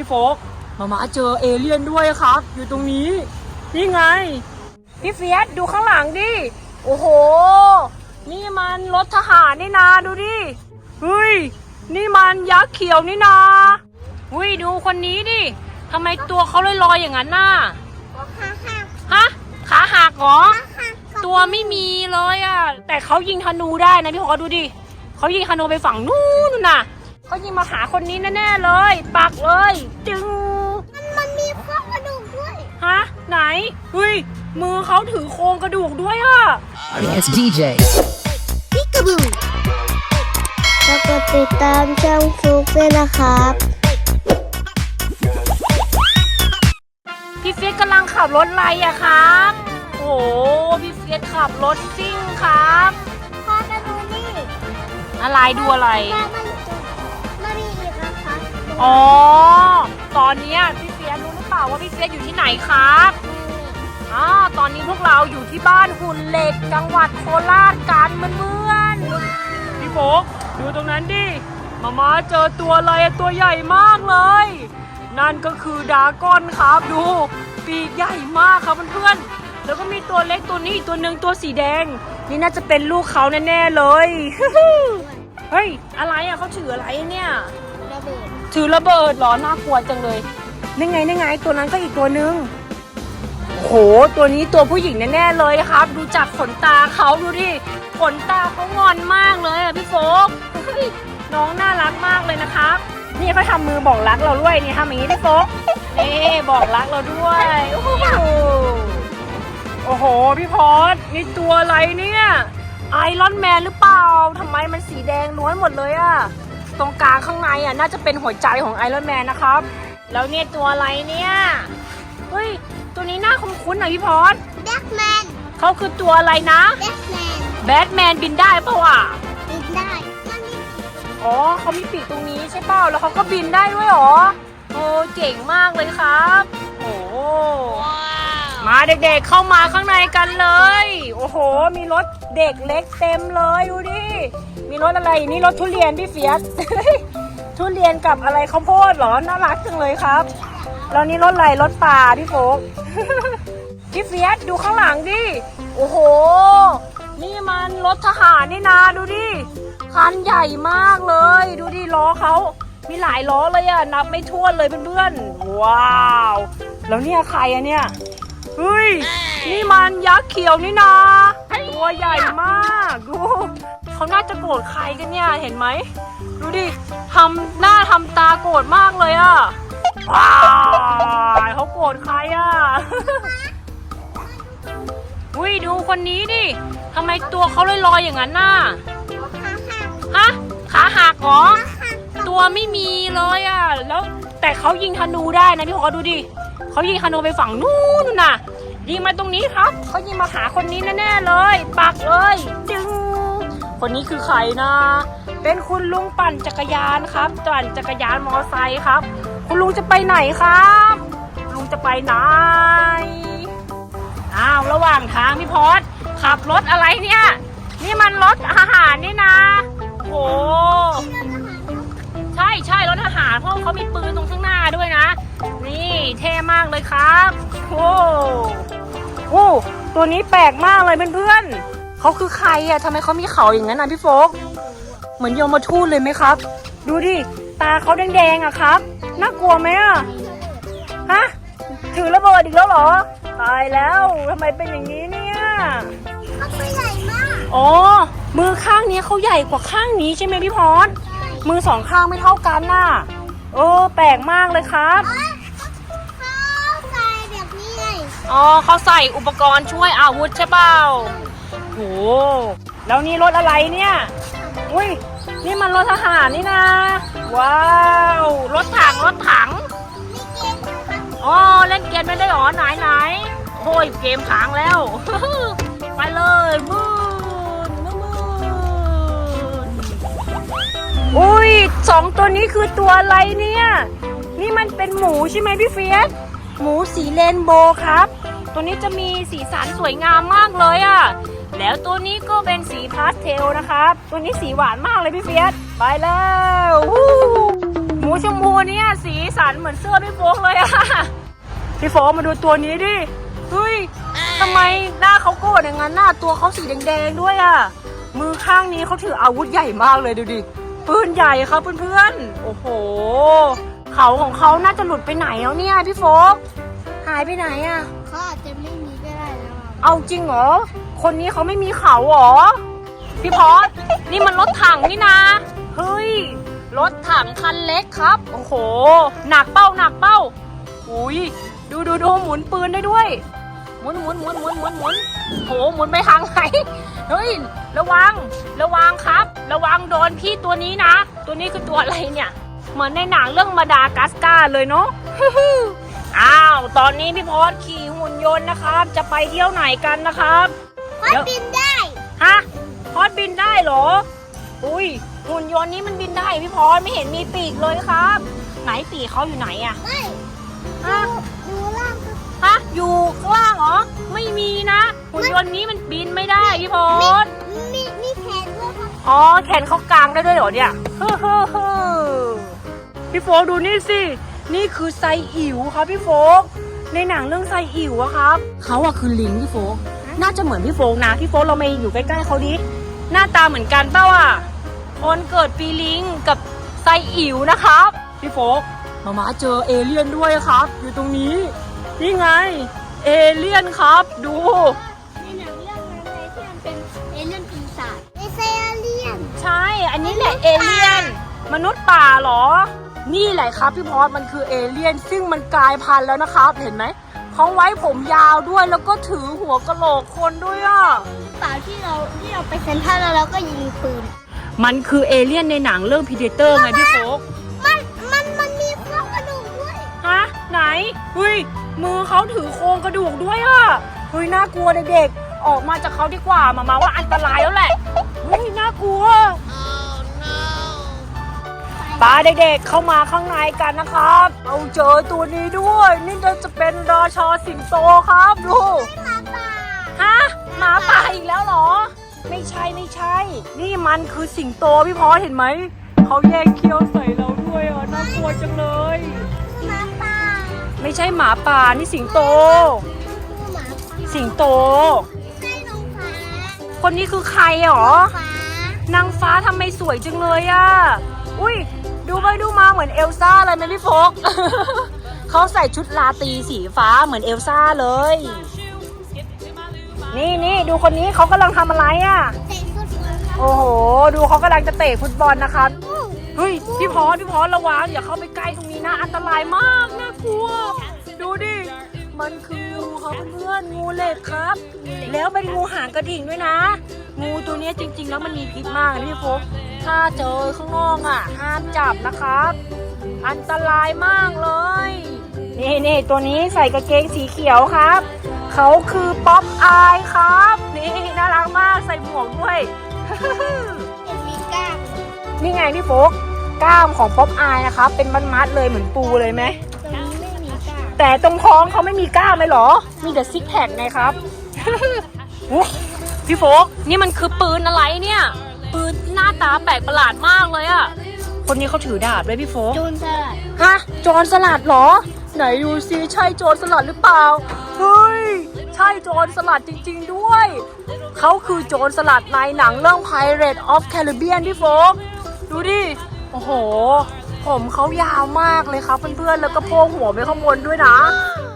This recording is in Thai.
พี่โฟกมามาเจอเอเลี่ยนด้วยครับ อยู่ตรงนี้ นี่ไง พี่เฟียสดูข้างหลังดิ โอ้โห นี่มันรถทหารนี่นาดูดิเฮ้ย นี่มันยักษ์เขียวนี่นาเฮ้ยดูคนนี้ดิทำไมตัวเขาลอยๆอย่างนั้นน่ะฮะขาหักเหรอ ตัวไม่มีเลยอะ แต่เขายิงธนูได้นะพี่ขอดูดิเขายิงธนูไปฝั่งนู้นน่ะ เขายิงมาหาคนนี้แน่ๆเลย ปักเลย จึงมันมีโครงกระดูกด้วย ฮะ ไหนเฮ้ยมือเขาถือโครงกระดูกด้วยอะ It's DJ. พิกาบูแล้วก็ติดตามช่องฟลุกด้วยนะครับ พี่เฟียสกำลังขับรถอะไรอะครับ โอ้โหพี่เฟียสขับรถซิ่งครับพ่อจะดูนี่อะไรดูอะไร แม่มันมันมีอีกนะคะ อ๋อ ตอนเนี้ยพี่เฟียสรู้หรือเปล่าว่าพี่เฟียสอยู่ที่ไหนครับอ๋อตอนนี้พวกเราอยู่ที่บ้านหุ่นเหล็กจังหวัดโคราชกันเพื่อนๆพี่โฟกดูตรงนั้นดิ มามาเจอตัวอะไรอะตัวใหญ่มากเลย นั่นก็คือดราก้อนครับดู ปีกใหญ่มากครับเพื่อนๆ แล้วก็มีตัวเล็กตัวนี้อีกตัวหนึ่งตัวสีแดง นี่น่าจะเป็นลูกเขาแน่ๆเลย เฮ้ย อะไรอะเขาถืออะไรเนี่ย ระเบิดถือระเบิดเหรอน่ากลัวจังเลยนี่ไงนี่ไง ตัวนั้นก็อีกตัวนึงโหตัวนี้ตัวผู้หญิงแน่ๆเลยครับ ดูจากขนตาเขาดูดิขนตาเขางอนมากเลยอะพี่โฟกเฮ้ยน้องน่ารักมากเลยนะครับ นี่เขาทำมือบอกรักเราด้วยนี่ทำอย่างนี้พี่โฟกนี่บอกรักเราด้วยโอ้โหโอ้โหพี่พอดนี่ตัวอะไรเนี่ยไอรอนแมนหรือเปล่าทำไมมันสีแดงล้วนหมดเลยอะ ตรงกลางข้างในอะน่าจะเป็นหัวใจของไอรอนแมนนะครับ แล้วเนี่ยตัวอะไรเนี่ย เฮ้ย ตัวนี้หน้าคุ้นๆหน่อยพี่พอดแบ็กแมนเขาคือตัวอะไรนะแบ็กแมนแบทแมนบินได้ปะวะบินได้มันมีอ๋อเขามีปีกตรงนี้ใช่เปล่าแล้วเขาก็บินได้ด้วยเหรอโอ้เจ๋งมากเลยครับโอ้มาเด็กๆเข้ามาข้างในกันเลย โอ้โห มีรถเด็กเล็กเต็มเลยดูดิ มีรถอะไรนี่รถทุเรียนพี่เฟียส ทุเรียนกับอะไรข้าวโพดเหรอน่ารักจังเลยครับแล้วนี่รถอะไรรถป่าพี่โฟกพี่เฟียสดูข้างหลังดิโอ้โห นี่มันรถทหารนี่นาดูดิคันใหญ่มากเลย ดูดิล้อเขามีหลายล้อเลยอะนับไม่ถ้วนเลยเพื่อนๆว้าว แล้วเนี่ยใครอะเนี่ยเฮ้ยนี่มันยักษ์เขียวนี่นาตัวใหญ่มากดู เขาน่าจะโกรธใครกันเนี่ยเห็นไหมดูดิทำหน้าทำตาโกรธมากเลยอะว้าวเขาโกรธใครอะอุ้ยดูคนนี้ดิทำไมตัวเขาลอยๆอย่างนั้นน่ะขาฮะขาหักเหรอตัวไม่มีเลยอะ แล้วแต่เขายิงธนูได้นะพี่ขอดูดิเขายิงธนูไปฝั่งนู้นน่ะยิงมาตรงนี้ครับเขายิงมาหาคนนี้แน่ๆเลย ปักเลยจึง คนนี้คือใครนะ เป็นคุณลุงปั่นจักรยานครับปั่นจักรยานมอไซค์ครับ คุณลุงจะไปไหนครับ ลุงจะไปไหนอ้าวระหว่างทางพี่พอดขับรถอะไรเนี่ย นี่มันรถอาหารนี่นะโอ้ใช่ใช่รถทหารเพราะเขามีปืนตรงข้างหน้าด้วยนะ นี่เท่มากเลยครับโอ้โอ้ตัวนี้แปลกมากเลยเพื่อนๆ เขาคือใครอะทำไมเขามีเขาอย่างนั้นนะพี่โฟกเหมือนโยมทูตเลยไหมครับ ดูดิ ตาเขาแดงๆอะครับ น่ากลัวไหมอะฮะ ถือระเบิดอีกแล้วเหรอ ตายแล้วทำไมเป็นอย่างนี้เนี่ยเขาตัวใหญ่มาก อ๋อ มือข้างนี้เขาใหญ่กว่าข้างนี้ใช่ไหมพี่พรมือสองข้างไม่เท่ากันน่ะโอ้แปลกมากเลยครับเอ้ยเขาใส่แบบนี้ไงอ๋อเขาใส่อุปกรณ์ช่วยอาวุธใช่เปล่าโหแล้วนี่รถอะไรเนี่ย อุ้ย นี่มันรถทหารนี่นะ ว้าว รถถังรถถังมีเกมครับอ๋อ เล่นเกมไม่ได้หรอไหนไหนโอ้ยเกมขังแล้ว ไปเลยมืนมืนอุ้ยสองตัวนี้คือตัวอะไรเนี่ย นี่มันเป็นหมูใช่ไหมพี่เฟียส หมูสีเรนโบครับ ตัวนี้จะมีสีสันสวยงามมากเลยอะ่ะ แล้วตัวนี้ก็เป็นสีพาสเทลนะครับตัวนี้สีหวานมากเลยพี่เฟียสไปแล้วหูหมูชมพูเนี่ยสีสันเหมือนเสื้อพี่โฟกเลยอะพี่โฟกมาดูตัวนี้ดิเฮ้ยทำไมหน้าเขาโกรธอย่างนั้นหน้าตัวเขาสีแดงๆด้วยอะมือข้างนี้เขาถืออาวุธใหญ่มากเลยดูดิปืนใหญ่ครับเพื่อนๆ โอ้โห เขาของเขาน่าจะหลุดไปไหนแล้วเนี่ยพี่โฟกหายไปไหนอะเขาอาจจะ เอาจริงเหรอ คนนี้เขาไม่มีเขาเหรอ พี่พอสนี่มันรถถังนี่นะ เฮ้ย รถถังคันเล็กครับ โอ้โห หนักเป้าหนักเป้า อุ้ย ดูดูดูหมุนปืนได้ด้วย หมุนหมุนหมุนหมุนหมุนหมุนโหหมุนไปทางไหน เฮ้ย ระวัง ระวังครับ ระวังโดนพี่ตัวนี้นะ ตัวนี้คือตัวอะไรเนี่ย เหมือนในหนังเรื่องมาดากัสการ์เลยเนาะอ้าว ตอนนี้พี่พอสขี่ ยนต์นะครับ จะไปเที่ยวไหนกันนะครับมันบินได้ฮะพอสบินได้เหรอ อุ้ยหุ่นยนต์นี้มันบินได้พี่พอสไม่เห็นมีปีกเลยครับ ไหนปีกเขาอยู่ไหนอะไม่ฮะดูล่างครับฮะอยู่ข้างล่างเหรอ ไม่มีนะหุ่นยนต์นี้มันบินไม่ได้พี่พอสมีมีแขนด้วยครับอ๋อแขนเขากลางได้ด้วยเหรอเนี่ยเฮ้อเฮ้อเฮ้อพี่โฟกดูนี่สิ นี่คือไซอิ๋วครับพี่โฟก ในหนังเรื่องไซอิ๋วอะครับ เขาอะคือลิงพี่โฟกน่าจะเหมือนพี่โฟกนะพี่โฟกเราไม่อยู่ใกล้ๆเขาดิหน้าตาเหมือนกันเปล่าอะคนเกิดปีลิงกับไซอิ๋วนะครับ พี่โฟกมามาเจอเอเลี่ยนด้วยครับ อยู่ตรงนี้นี่ไง เอเลี่ยนครับดูในหนังเรื่องนั้นเลยที่มันเป็นเอเลี่ยนปีศาจไม่ใช่เอเลี่ยน ใช่ อันนี้แหละเอเลี่ยน มนุษย์ป่าเหรอ นี่แหละครับพี่พอสมันคือเอเลี่ยน ซึ่งมันกลายพันธุ์แล้วนะครับเห็นไหมเขาไว้ผมยาวด้วยแล้วก็ถือหัวกะโหลกคนด้วยอะเปล่าที่เราที่เราไปเซ็นทรัลแล้วเราก็ยิงปืน มันคือเอเลี่ยนในหนังเรื่องพีเดเตอร์ไงพี่โฟกมันมันมันมีโครงกระดูกด้วยฮะไหนเฮ้ยมือเขาถือโครงกระดูกด้วยอะเฮ้ยน่ากลัวเด็กๆออกมาจากเขาดีกว่ามามาว่าอันตรายแล้วแหละเฮ้ยน่ากลัว ปลาเด็กๆเข้ามาข้างในกันนะครับ เอาเจอตัวนี้ด้วย นี่จะเป็นราชาสิงโตครับดูหมาป่าฮะหมาป่าอีกแล้วเหรอ ไม่ใช่ไม่ใช่ นี่มันคือสิงโตพี่พอสเห็นไหมเขาแยกเคี้ยวใส่เราด้วยอะน่ากลัวจังเลยหมาป่าไม่ใช่หมาป่านี่สิงโตคือหมาป่าสิงโตใช่น้องฟ้าคนนี้คือใครหรอฟ้านางฟ้าทำไมสวยจังเลยอะอุ้ย ดูไปดูมาเหมือนเอลซ่าเลยไหมพี่โฟก เขาใส่ชุดลาตีสีฟ้าเหมือนเอลซ่าเลย นี่นี่ดูคนนี้เขากำลังทำอะไรอะเตะโอ้โห ดูเขากำลังจะเตะฟุตบอลนะคะเฮ้ยพี่พอพี่พอระวังอย่าเข้าไปใกล้ตรงนี้นะอันตรายมากน่ากลัว ดูดิมันคืองูครับเพื่อนงูเหล็กครับ แล้วเป็นงูหางกระดิ่งด้วยนะ งูตัวนี้จริง ๆ แล้วมันมีพิษมากนะพี่พก ถ้าเจอข้างนอกอะห้ามจับนะครับ อันตรายมากเลย นี่นี่ตัวนี้ใส่กางเกงสีเขียวครับ เขาคือป๊อปอายครับ นี่น่ารักมากใส่หมวกด้วยเห็นมีกล้ามนี่ไงพี่โฟกกล้ามของป๊อปอายนะครับ เป็นมัดๆเลยเหมือนปูเลยไหมตรงนี้ไม่มีกล้ามแต่ตรงท้องเขาไม่มีกล้ามเลยเหรอ มีแต่ซิกแพคไงครับอุ๊ยพี่โฟกนี่มันคือปืนอะไรเนี่ย ปืนหน้าตาแปลกประหลาดมากเลยอะคนนี้เขาถือดาบด้วยพี่โฟกจูนสลัดฮะโจรสลัดเหรอ ไหนดูซิใช่โจรสลัดหรือเปล่า เฮ้ย ใช่โจรสลัดจริง ๆด้วย เขาคือโจรสลัดในหนังเรื่อง Pirate of Caribbean พี่โฟกดูดิ โอ้โห ผมเขายาวมากเลยครับเพื่อนๆ แล้วก็โพกหัวไปข้างบนด้วยนะใช่